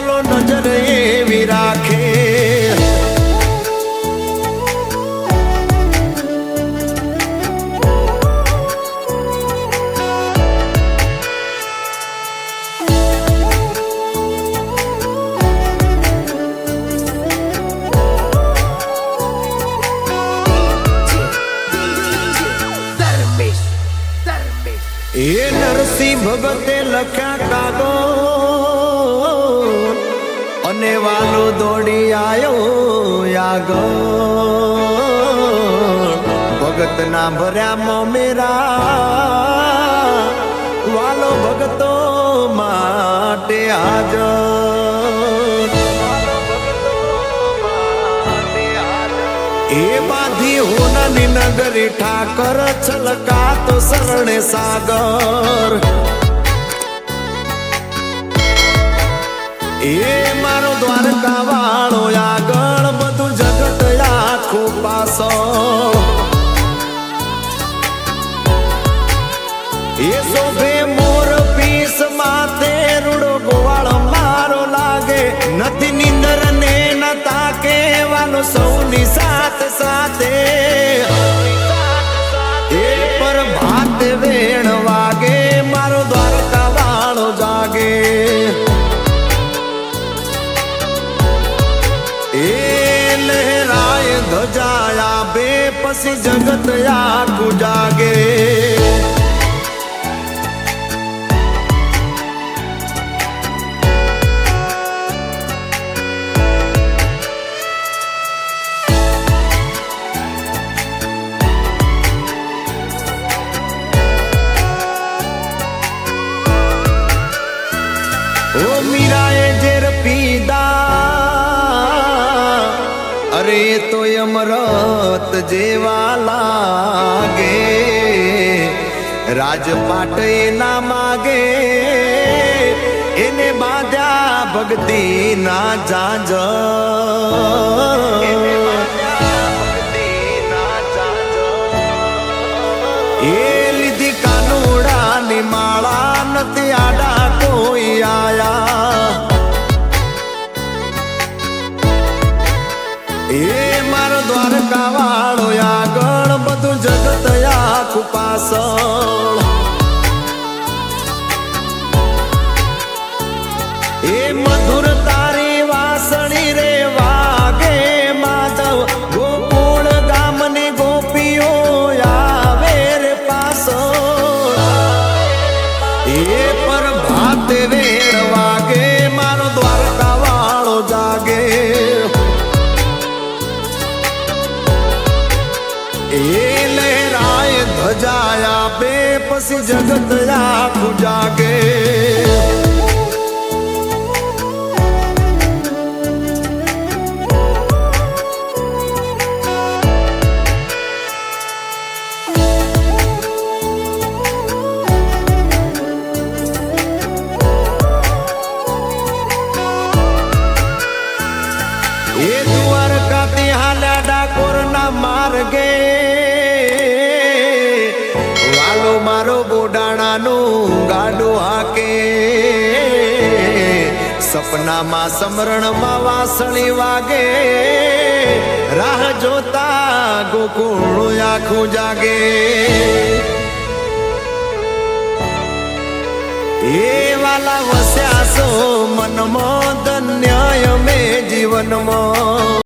વાલો નજર એવી રાખે. એ નરસિંહ ભગતે લખ્યા કાગો અને વાલો દોડી આયો આગળ ભગત ના ભર્યા મેરા વાલો ભગતો માટે હાજર. એ બાધી હોનાની નગરી ઠાકર છલકા તો શરણે સાગર. એ મારો દ્વારકા પછી જગત આખું જાગે અરે તો અમરત જેવા લાગે. રાજપાટ એના માગે. એને બાંધ્યા ભક્તિ ના જાજ એ લીધી કાનુડાની માળા નથી આડા. ભાત વેણ વાગે, મારો દ્વારકા વાળો જાગે. એ લહેરાય ધજાયા બે પછી જગત આખું જાગે. એ દ્વારકાથી હાલ્યા ડાકોર માર્ગે. વાલો મારો બોડાણા ગાડો હાકે. સપનામાં સમરણમાં વાસણી વાગે. રાહ જોતા ગોકુળ આખું જાગે. એ વાલા વસ્યા છો મનમાં ધન્ય અમે જીવનમાં.